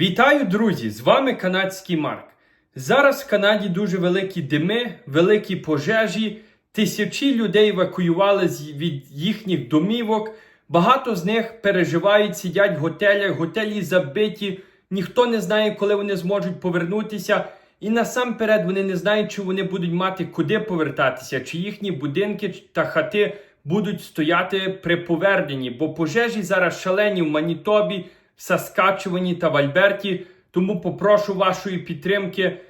Вітаю, друзі! З вами канадський Марк. Зараз в Канаді дуже великі дими, великі пожежі. Тисячі людей евакуювали від їхніх домівок. Багато з них переживають, сидять в готелях, готелі забиті. Ніхто не знає, коли вони зможуть повернутися. І насамперед вони не знають, чи вони будуть мати куди повертатися, чи їхні будинки та хати будуть стояти при поверненні. Бо пожежі зараз шалені в Манітобі, в Саскачувані та в Альберті. Тому попрошу вашої підтримки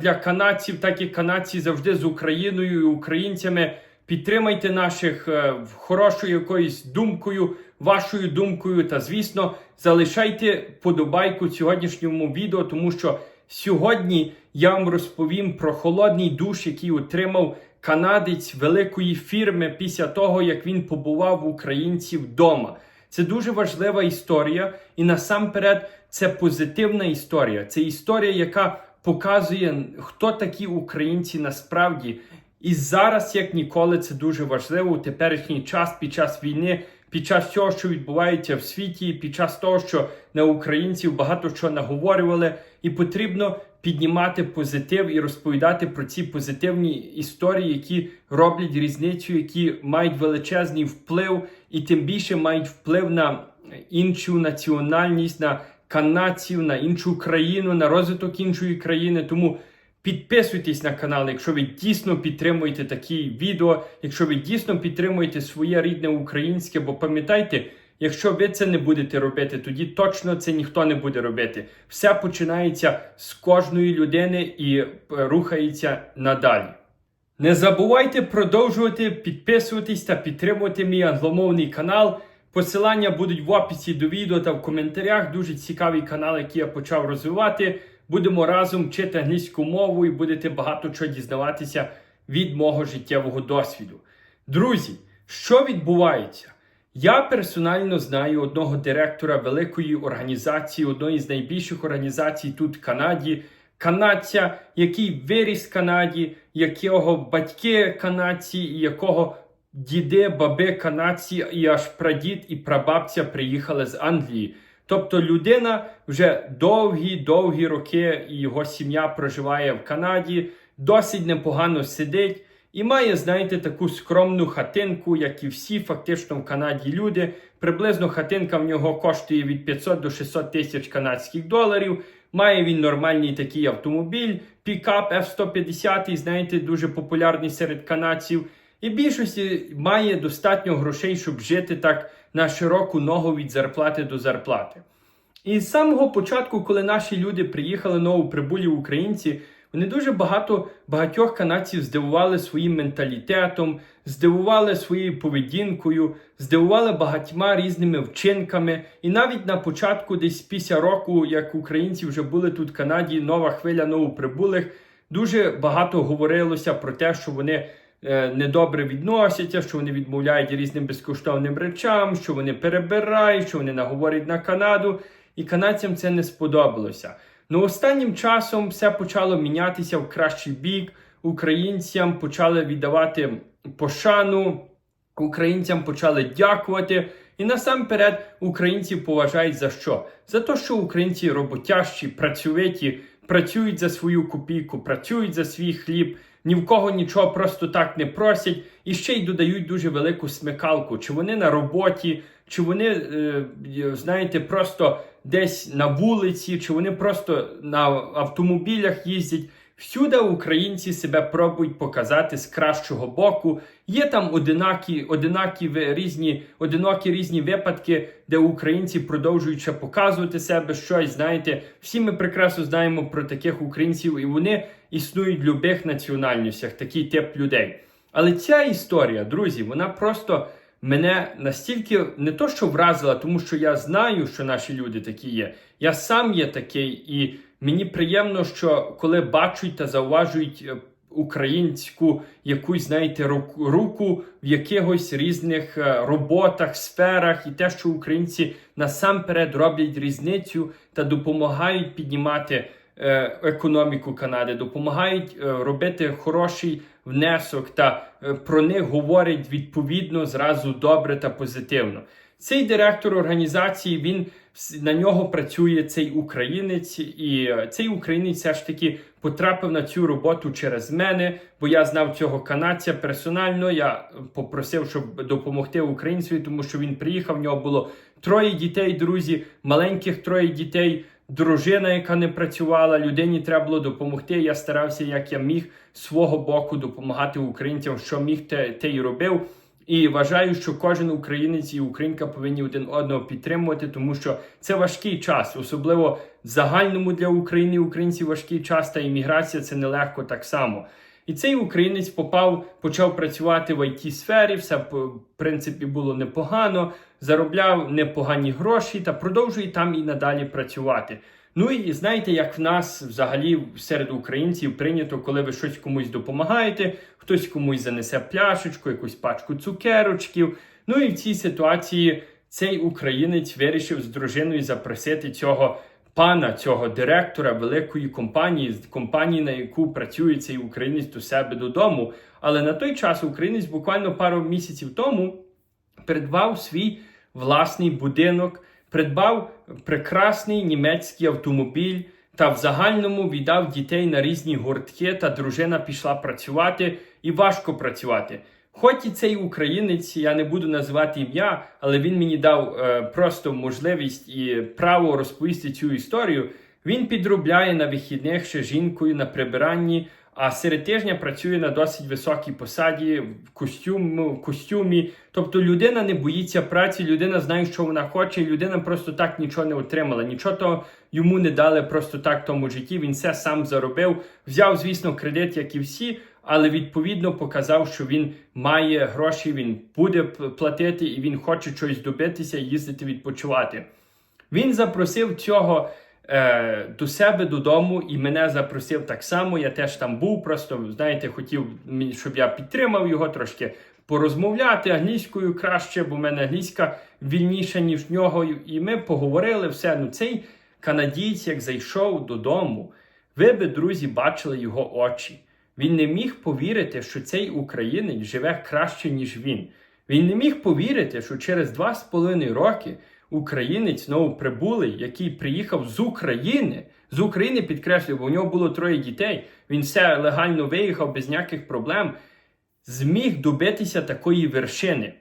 для канадців, так і канадці завжди з Україною і українцями. Підтримайте наших е, хорошою якоюсь думкою, вашою думкою. Та звісно, залишайте подобайку сьогоднішньому відео, тому що сьогодні я вам розповім про холодний душ, який отримав канадець великої фірми після того, як він побував в українців вдома. Це дуже важлива історія, і насамперед це позитивна історія. Це історія, яка показує, хто такі українці насправді. І зараз, як ніколи, це дуже важливо у теперішній час, під час війни, під час всього, що відбувається в світі, під час того, що на українців багато що наговорювали, і потрібно піднімати позитив і розповідати про ці позитивні історії, які роблять різницю, які мають величезний вплив, і тим більше мають вплив на іншу національність, на канадців, на іншу країну, на розвиток іншої країни. Тому підписуйтесь на канал, якщо ви дійсно підтримуєте такі відео, якщо ви дійсно підтримуєте своє рідне українське, бо пам'ятайте. Якщо ви це не будете робити, тоді точно це ніхто не буде робити. Все починається з кожної людини і рухається надалі. Не забувайте продовжувати підписуватись та підтримувати мій англомовний канал. Посилання будуть в описі до відео та в коментарях. Дуже цікавий канал, який я почав розвивати. Будемо разом вчити англійську мову і будете багато чого дізнаватися від мого життєвого досвіду. Друзі, що відбувається? Я персонально знаю одного директора великої організації, одної з найбільших організацій тут в Канаді, канадця, який виріс в Канаді, якого батьки канадці, і якого діди, баби канадці, і аж прадід і прабабця приїхали з Англії. Тобто людина вже довгі-довгі роки, і його сім'я проживає в Канаді, досить непогано сидить. І має, знаєте, таку скромну хатинку, як і всі фактично в Канаді люди. Приблизно хатинка в нього коштує від 500 до 600 тисяч канадських доларів. Має він нормальний такий автомобіль, пікап F-150, знаєте, дуже популярний серед канадців. І більшості має достатньо грошей, щоб жити так на широку ногу від зарплати до зарплати. І з самого початку, коли наші люди приїхали новоприбулі українці, вони дуже багато багатьох канадців здивували своїм менталітетом, здивували своєю поведінкою, здивували багатьма різними вчинками. І навіть на початку, десь після року, як українці вже були тут в Канаді, нова хвиля новоприбулих, дуже багато говорилося про те, що вони е, недобре відносяться, що вони відмовляють різним безкоштовним речам, що вони перебирають, що вони наговорять на Канаду. І канадцям це не сподобалося. Ну останнім часом все почало мінятися в кращий бік. Українцям почали віддавати пошану, українцям почали дякувати. І насамперед українців поважають за що? За те, що українці роботящі, працьовиті, працюють за свою копійку, працюють за свій хліб, ні в кого нічого просто так не просять і ще й додають дуже велику смикалку. Чи вони на роботі, чи вони, е, знаєте, просто десь на вулиці, чи вони просто на автомобілях їздять. Всюди українці себе пробують показати з кращого боку. Є там одинакі, одинакі різні, одинокі різні випадки, де українці продовжують ще показувати себе щось. Знаєте, всі ми прекрасно знаємо про таких українців, і вони існують в будь-яких національностях, такий тип людей. Але ця історія, друзі, вона просто мене настільки не то, що вразила, тому що я знаю, що наші люди такі є. Я сам є такий, і мені приємно, що коли бачать та зауважують е, українську якусь, знаєте, рук- руку в якихось різних е, роботах, сферах, і те, що українці насамперед роблять різницю та допомагають піднімати е, економіку Канади, допомагають робити хороший внесок та е, про них говорять відповідно зразу добре та позитивно. Цей директор організації він На нього працює цей українець, і е, цей українець все ж таки потрапив на цю роботу через мене, бо я знав цього канадця персонально. Я попросив, щоб допомогти українцеві, тому що він приїхав. В нього було троє дітей, друзі, маленьких троє дітей. Дружина, яка не працювала, людині треба було допомогти. Я старався, як я міг свого боку допомагати українцям, що міг, те, те й робив. І вважаю, що кожен українець і українка повинні один одного підтримувати, тому що це важкий час, особливо загальному для України і українців важкий час, та імміграція це нелегко так само. І цей українець попав, почав працювати в it сфері, все в принципі було непогано, заробляв непогані гроші та продовжує там і надалі працювати. Ну і знаєте, як в нас взагалі серед українців прийнято, коли ви щось комусь допомагаєте, хтось комусь занесе пляшечку, якусь пачку цукерочків. Ну і в цій ситуації цей українець вирішив з дружиною запросити цього пана, цього директора великої компанії, компанії, на яку працює цей українець до себе додому. Але на той час українець буквально пару місяців тому придбав свій власний будинок, придбав прекрасний німецький автомобіль та в загальному віддав дітей на різні гуртки, та дружина пішла працювати і важко працювати. Хоч і цей українець, я не буду називати ім'я, але він мені дав е, просто можливість і право розповісти цю історію. Він підробляє на вихідних ще жінкою на прибиранні, а серед тижня працює на досить високій посаді в костюмі, в костюмі. Тобто людина не боїться праці, людина знає, що вона хоче, і людина просто так нічого не отримала. Нічого то йому не дали просто так тому житті. Він все сам заробив. Взяв, звісно, кредит, як і всі, але відповідно показав, що він має гроші, він буде платити і він хоче щось добитися і їздити відпочивати. Він запросив цього е, до себе додому, і мене запросив так само. Я теж там був. Просто знаєте, хотів, щоб я підтримав його трошки порозмовляти англійською краще, бо в мене англійська вільніша, ніж в нього. І ми поговорили все. Ну цей канадієць, як зайшов додому, ви би, друзі, бачили його очі. Він не міг повірити, що цей українець живе краще, ніж він. Він не міг повірити, що через два з половиною роки українець новоприбулий, який приїхав з України, з України підкреслюю, бо у нього було троє дітей. Він все легально виїхав без ніяких проблем, зміг добитися такої вершини.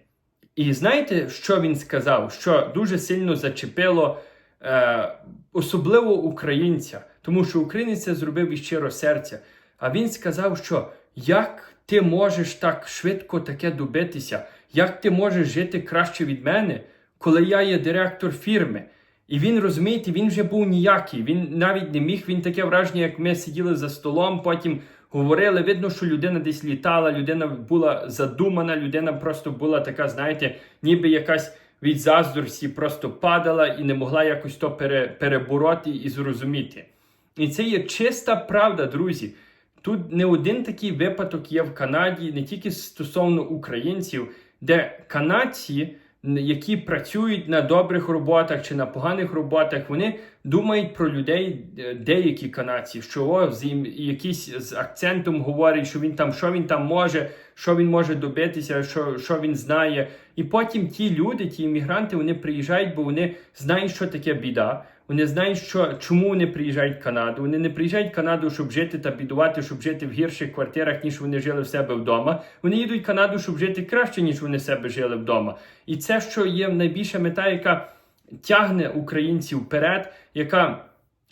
І знаєте, що він сказав? Що дуже сильно зачепило е, особливо українця, тому що українець це зробив із щиро серця. А він сказав, що як ти можеш так швидко таке добитися, як ти можеш жити краще від мене, коли я є директор фірми. І він розумієте, він вже був ніякий. Він навіть не міг. Він таке враження, як ми сиділи за столом, потім говорили. Видно, що людина десь літала, людина була задумана, людина просто була така, знаєте, ніби якась від заздрості просто падала і не могла якось то пере, перебороти і зрозуміти. І це є чиста правда, друзі. Тут не один такий випадок є в Канаді, не тільки стосовно українців, де канадці, які працюють на добрих роботах чи на поганих роботах, вони думають про людей, е, деякі канадці, що о, з якийсь з акцентом говорить, що він там, що він там може, що він може добитися, що, що він знає. І потім ті люди, ті іммігранти, вони приїжджають, бо вони знають, що таке біда. Вони знають, що чому вони приїжджають в Канаду. Вони не приїжджають в Канаду, щоб жити та бідувати, щоб жити в гірших квартирах, ніж вони жили в себе вдома. Вони їдуть в Канаду, щоб жити краще, ніж вони в себе жили вдома. І це, що є найбільша мета, яка тягне українців вперед, яка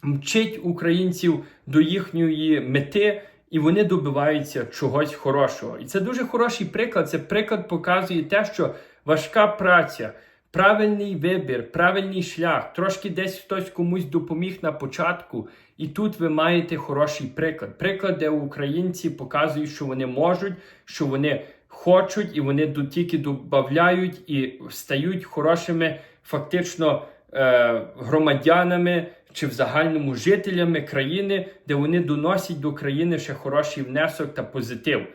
мчить українців до їхньої мети. І вони добиваються чогось хорошого. І це дуже хороший приклад. Це приклад показує те, що важка праця, правильний вибір, правильний шлях, трошки десь хтось комусь допоміг на початку. І тут ви маєте хороший приклад. Приклад, де українці показують, що вони можуть, що вони хочуть, і вони до- тільки додають і стають хорошими, фактично е, громадянами чи в загальному жителями країни, де вони доносять до країни ще хороший внесок та позитив.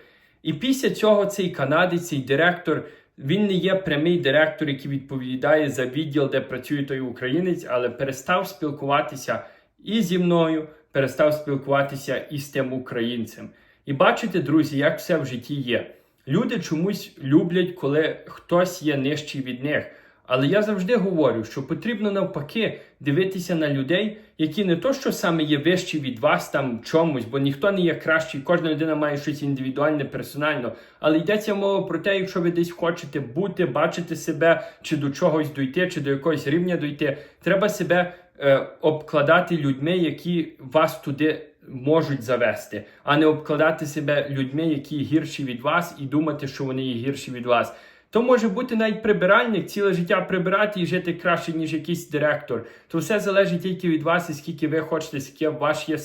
І після цього цей канадець, цей директор, він не є прямий директор, який відповідає за відділ, де працює той українець, але перестав спілкуватися і зі мною, перестав спілкуватися і з тим українцем. І бачите, друзі, як все в житті є. Люди чомусь люблять, коли хтось є нижчий від них. Але я завжди говорю, що потрібно навпаки дивитися на людей, які не то, що саме є вищі від вас там чомусь, бо ніхто не є кращий, кожна людина має щось індивідуальне, персонально. Але йдеться мова про те, якщо ви десь хочете бути, бачити себе, чи до чогось дойти, чи до якогось рівня дойти, треба себе е, обкладати людьми, які вас туди можуть завести, а не обкладати себе людьми, які гірші від вас, і думати, що вони є гірші від вас. То може бути навіть прибиральник, ціле життя прибирати і жити краще, ніж якийсь директор. То все залежить тільки від вас, і скільки ви хочете, яке ваш є,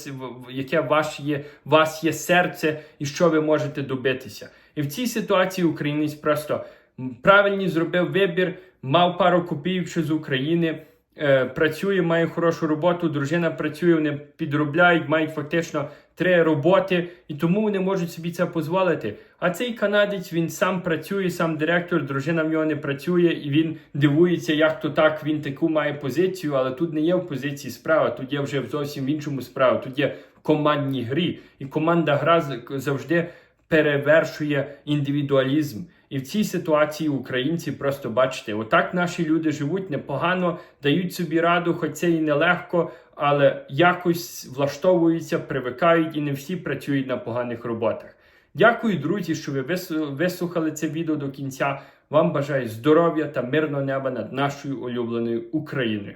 яке ваш є, вас є серце і що ви можете добитися. І в цій ситуації українець просто правильний зробив вибір, мав пару копійок з України. Е, Працює, має хорошу роботу, дружина працює, вони підробляють, мають фактично три роботи, і тому вони можуть собі це дозволити. А цей канадець він сам працює, сам директор, дружина в нього не працює, і він дивується, як то так він таку має позицію, але тут не є в позиції справа, тут є вже зовсім в іншому справа. Тут є в командній грі, і команда гра завжди перевершує індивідуалізм. І в цій ситуації українці просто бачите, отак наші люди живуть непогано, дають собі раду, хоч це і нелегко, але якось влаштовуються, привикають і не всі працюють на поганих роботах. Дякую, друзі, що ви вис- вислухали це відео до кінця. Вам бажаю здоров'я та мирного неба над нашою улюбленою Україною.